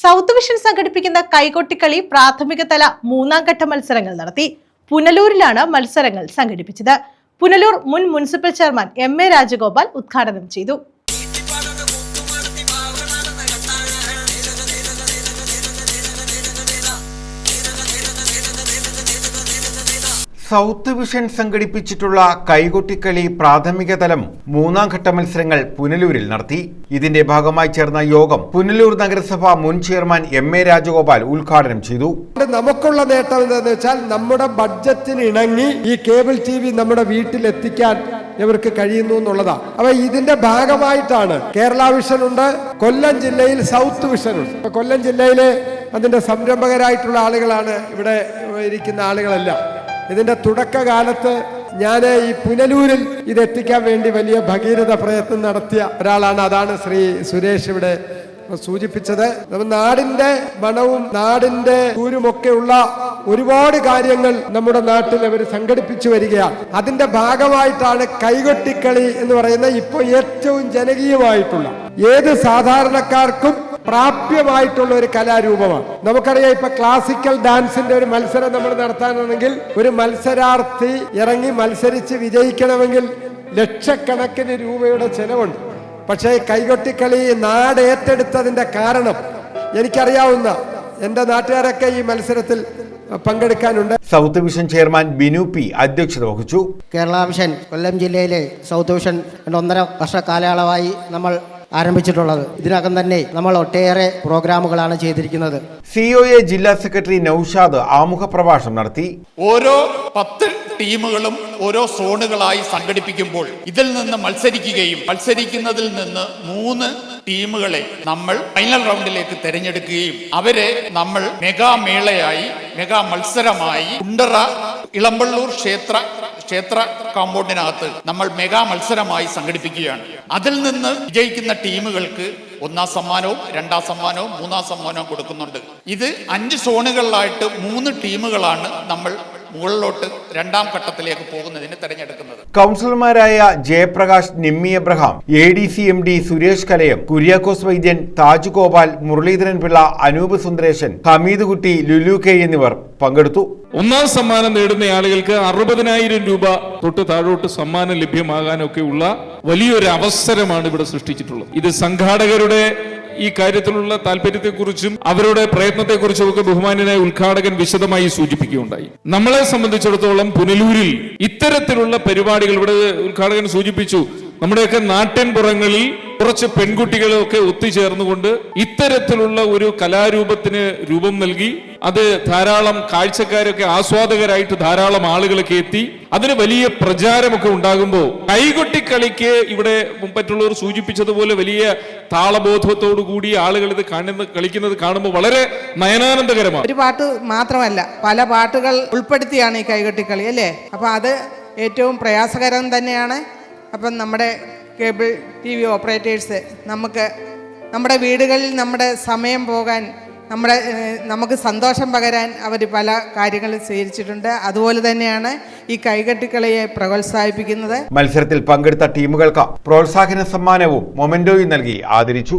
South vision സംഘടിപ്പിക്കുന്ന കൈകൊട്ടിക്കളി പ്രാഥമിക തല മൂന്നാം ഘട്ട മത്സരങ്ങൾ നടത്തി. പുനലൂരിലാണ് മത്സരങ്ങൾ സംഘടിപ്പിച്ചത്. പുനലൂർ മുൻ municipal chairman M A Rajagopal ഉദ്ഘാടനം ചെയ്തു. സൗത്ത് വിഷൻ സംഘടിപ്പിച്ചിട്ടുള്ള കൈകൊട്ടിക്കളി പ്രാഥമിക തലം മൂന്നാം ഘട്ട മത്സരങ്ങൾ പുനലൂരിൽ നടത്തി. ഇതിന്റെ ഭാഗമായി ചേർന്ന യോഗം പുനലൂർ നഗരസഭ മുൻ ചെയർമാൻ എം എ രാജഗോപാൽ ഉദ്ഘാടനം ചെയ്തു. നമുക്കുള്ള നേട്ടം എന്താണെന്ന് വെച്ചാൽ നമ്മുടെ ബഡ്ജറ്റിന് ഇണങ്ങി ഈ കേബിൾ ടി വി നമ്മുടെ വീട്ടിൽ എത്തിക്കാൻ ഇവർക്ക് കഴിയുന്നു എന്നുള്ളതാണ് അപ്പൊ ഇതിന്റെ ഭാഗമായിട്ടാണ് കേരള വിഷൻ ഉണ്ട് കൊല്ലം ജില്ലയിൽ സൗത്ത് വിഷൻ ഉണ്ട്. കൊല്ലം ജില്ലയിലെ അതിന്റെ സംരംഭകരായിട്ടുള്ള ആളുകളാണ് ഇവിടെ ഇരിക്കുന്ന ആളുകളെല്ലാം. ഇതിന്റെ തുടക്കകാലത്ത് ഞാൻ ഈ പുനലൂരിൽ ഇത് എത്തിക്കാൻ വേണ്ടി വലിയ ഭഗീരഥ പ്രയത്നം നടത്തിയ ഒരാളാണ്. അതാണ് ശ്രീ സുരേഷ് ഇവിടെ സൂചിപ്പിച്ചത്. നാടിന്റെ മണവും നാടിന്റെ ൂരുമൊക്കെയുള്ള ഒരുപാട് കാര്യങ്ങൾ നമ്മുടെ നാട്ടിൽ അവർ സംഘടിപ്പിച്ചു വരികയാണ്. അതിന്റെ ഭാഗമായിട്ടാണ് കൈകൊട്ടിക്കളി എന്ന് പറയുന്ന ഇപ്പോൾ ഏറ്റവും ജനകീയമായിട്ടുള്ള ഏത് സാധാരണക്കാർക്കും പ്രാപ്യമായിട്ടുള്ള ഒരു കലാരൂപമാണ്. നമുക്കറിയാം ഇപ്പൊ ക്ലാസിക്കൽ ഡാൻസിന്റെ ഒരു മത്സരം നമ്മൾ നടത്താനാണെങ്കിൽ ഒരു മത്സരാർത്ഥി ഇറങ്ങി മത്സരിച്ച് വിജയിക്കണമെങ്കിൽ ലക്ഷക്കണക്കിന് രൂപയുടെ ചെലവുണ്ട്. പക്ഷേ കൈകൊട്ടിക്കളി നാട് ഏറ്റെടുത്തതിന്റെ കാരണം എനിക്കറിയാവുന്ന എന്റെ നാട്ടുകാരൊക്കെ ഈ മത്സരത്തിൽ പങ്കെടുക്കാനുണ്ട്. South Vision chairman Binu P അധ്യക്ഷത വഹിച്ചു. കേരള മിഷൻ കൊല്ലം ജില്ലയിലെ സൗത്ത് വിഷൻ രണ്ട് ഒന്നര വർഷ കാലയളവായി നമ്മൾ ആരംഭിച്ചിട്ടുള്ളത്. ഇതിനകം തന്നെ നമ്മൾ ഒട്ടേറെ പ്രോഗ്രാമുകളാണ് ചെയ്തിരിക്കുന്നത്. സിഒഎ എ ജില്ലാ സെക്രട്ടറി നൌഷാദ് ആമുഖ പ്രഭാഷണം നടത്തി. ഓരോ പത്ത് ടീമുകളും ഓരോ സോണുകളായി സംഘടിപ്പിക്കുമ്പോൾ ഇതിൽ നിന്ന് മത്സരിക്കുകയും മത്സരിക്കുന്നതിൽ നിന്ന് മൂന്ന് ടീമുകളെ നമ്മൾ ഫൈനൽ റൗണ്ടിലേക്ക് തിരഞ്ഞെടുക്കുകയും അവരെ നമ്മൾ മെഗാ മേളയായി മെഗാ മത്സരമായി കുണ്ടറ ഇളമ്പള്ളൂർ ക്ഷേത്ര ക്ഷേത്ര കോമ്പൗണ്ടിനകത്ത് നമ്മൾ മെഗാ മത്സരമായി സംഘടിപ്പിക്കുകയാണ്. അതിൽ നിന്ന് വിജയിക്കുന്ന ടീമുകൾക്ക് ഒന്നാം സമ്മാനവും രണ്ടാം സമ്മാനവും മൂന്നാം സമ്മാനവും കൊടുക്കുന്നുണ്ട്. ഇത് അഞ്ച് സോണുകളിലായിട്ട് മൂന്ന് ടീമുകളാണ് നമ്മൾ മുകളിലോട്ട് രണ്ടാം ഘട്ടത്തിലേക്ക് പോകുന്നതിന് തെരഞ്ഞെടുക്കുന്നത്. കൗൺസിലർമാരായ Jayaprakash Nimmi Abraham A D C M D Suresh Kalayam Kuriakose Vaidyan Taj Gopal Muraleedharan Pillai Anoop Sundaresan Hameed Kutty Lulu K എന്നിവർ പങ്കെടുത്തു. ഒന്നാം സമ്മാനം നേടുന്ന ആളുകൾക്ക് അറുപതിനായിരം രൂപ തൊട്ട് താഴോട്ട് സമ്മാനം ലഭ്യമാകാനൊക്കെയുള്ള വലിയൊരു അവസരമാണ് ഇവിടെ സൃഷ്ടിച്ചിട്ടുള്ളത്. ഇത് സംഘാടകരുടെ ഈ കാര്യത്തിലുള്ള താല്പര്യത്തെക്കുറിച്ചും അവരുടെ പ്രയത്നത്തെക്കുറിച്ചും ഒക്കെ ബഹുമാനനായ ഉദ്ഘാടകൻ വിശദമായി സൂചിപ്പിക്കുകയുണ്ടായി. നമ്മളെ സംബന്ധിച്ചിടത്തോളം പുനലൂരിൽ ഇത്തരത്തിലുള്ള പരിപാടികൾ ഇവിടെ ഉദ്ഘാടകൻ സൂചിപ്പിച്ചു. നമ്മുടെയൊക്കെ നാട്ടിൻപുറങ്ങളിൽ കുറച്ച് പെൺകുട്ടികളൊക്കെ ഒത്തുചേർന്നുകൊണ്ട് ഇത്തരത്തിലുള്ള ഒരു കലാരൂപത്തിന് രൂപം നൽകി അത് ധാരാളം കാഴ്ചക്കാരൊക്കെ ആസ്വാദകരായിട്ട് ധാരാളം ആളുകളൊക്കെ എത്തി. അതിന് വലിയ പ്രചാരമൊക്കെ ഉണ്ടാകുമ്പോൾ കൈകൊട്ടിക്കളിക്ക് ഇവിടെ മുമ്പറ്റുള്ളവർ സൂചിപ്പിച്ചതുപോലെ വലിയ താളബോധത്തോടു കൂടി ആളുകൾ ഇത് കാണുന്ന കളിക്കുന്നത് കാണുമ്പോൾ വളരെ നയനാനന്ദകരമാണ്. ഒരു പാട്ട് മാത്രമല്ല പല പാട്ടുകൾ ഉൾപ്പെടുത്തിയാണ് ഈ കൈകൊട്ടിക്കളി അല്ലേ? അപ്പൊ അത് ഏറ്റവും പ്രയാസകരം തന്നെയാണ്. അപ്പം നമ്മുടെ കേബിൾ ടി വി ഓപ്പറേറ്റേഴ്സ് നമുക്ക് നമ്മുടെ വീടുകളിൽ നമ്മുടെ സമയം പോകാൻ നമ്മുടെ നമുക്ക് സന്തോഷം പകരാൻ അവർ പല കാര്യങ്ങളും സ്വീകരിച്ചിട്ടുണ്ട്. അതുപോലെ തന്നെയാണ് ഈ കൈകെട്ടിക്കളയെ പ്രോത്സാഹിപ്പിക്കുന്നത്. മത്സരത്തിൽ പങ്കെടുത്ത ടീമുകൾക്ക് പ്രോത്സാഹന സമ്മാനവും മൊമെന്റോയും നൽകി ആദരിച്ചു.